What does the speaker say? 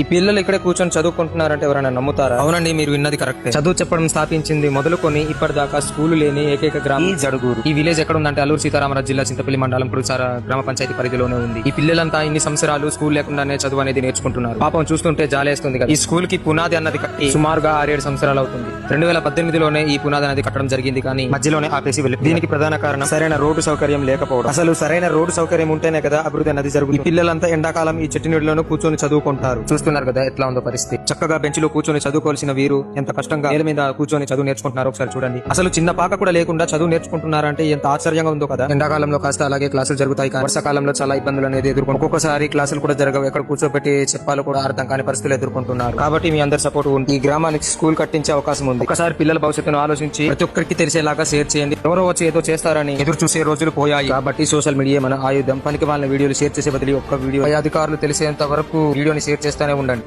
ఈ పిల్లలు ఇక్కడే కూర్చొని చదువుకుంటున్నారంటే ఎవరైనా నమ్ముతారా? అవునండి మీరు విన్నది కరెక్ట్. చదువు చెప్పడం స్థాపించింది మొదలుకొని ఇప్పటిదాకా స్కూలు లేని ఏకైక గ్రామం జడుగూరు. ఈ విలేజ్ ఎక్కడ ఉందంటే అల్లూరు సీతారామరాజు జిల్లా చింతపల్లి మండలం పురుసార గ్రామ పంచాయతీ పరిధిలోనే ఉంది. ఈ పిల్లలంతా ఇన్ని సంవత్సరాలు స్కూల్ లేకుండానే చదువు అనేది నేర్చుకుంటున్నారు. పాపం చూస్తుంటే జాలేస్తుంది కదా. ఈ స్కూల్కి పునాది అన్నది కట్టి సుమారుగా ఆరేడు సంవత్సరాలు అవుతుంది. రెండు వేల పద్దెనిమిదిలోనే ఈ పునాది అనేది కట్టడం జరిగింది కానీ మధ్యలోనే ఆపేసి వెళ్ళి దీనికి ప్రధాన కారణం సరైన రోడ్డు సౌకర్యం లేకపోవడం. అసలు సరైన రోడ్డు సౌకర్యం ఉంటేనే కదా అభివృద్ధి అనేది జరుగుతుంది. ఈ పిల్లలంతా ఎండాకాలం ఈ చెట్టు నీడలోనూ కూర్చొని చదువుకుంటారు. చూస్తున్నారు కదా ఎట్లా ఉందో పరిస్థితి. చక్కగా బెంచ్లో కూర్చొని చదువుకోవాల్సిన వీరు ఎంత కష్టంగా నేల మీద కూర్చొని చదువు నేర్చుకుంటున్నారు ఒకసారి చూడండి. అసలు చిన్న పాక కూడా లేకుండా చదువు నేర్చుకుంటున్నారంటే ఎంత ఆశ్చర్యంగా ఉందో కదా. ఎండాకాలంలో కాస్త అలాగే క్లాసులు జరుగుతాయి వర్షాకాలంలో చాలా ఇబ్బందులు అనేది ఎదుర్కొని ఒక్కొక్కసారి క్లాసులు కూడా జరగవు. ఎక్కడ కూర్చోబెట్టి చెప్పాలో కూడా అర్థం కాని పరిస్థితులు ఎదుర్కొంటున్నారు. కాబట్టి మీ అందరి సపోర్ట్ ఉంది ఈ గ్రామానికి స్కూల్ కట్టించే అవకాశం ఉంది. ఒకసారి పిల్లల భవిష్యత్తును ఆలోచించి ప్రతి ఒక్కరికి తెలిసేలాగా షేర్ చేయండి. ఎవరో వచ్చి ఏదో చేస్తారని ఎదురు చూసే రోజులు పోయాయి. కాబట్టి సోషల్ మీడియా మన ఆయుధం. పనికి వాళ్ళ వీడియోలు షేర్ చేసే బదిలీ ఒక్క వీడియో. అధికారులు తెలిసేంత వరకు వీడియోని షేర్ చేస్తూనే ఉండండి.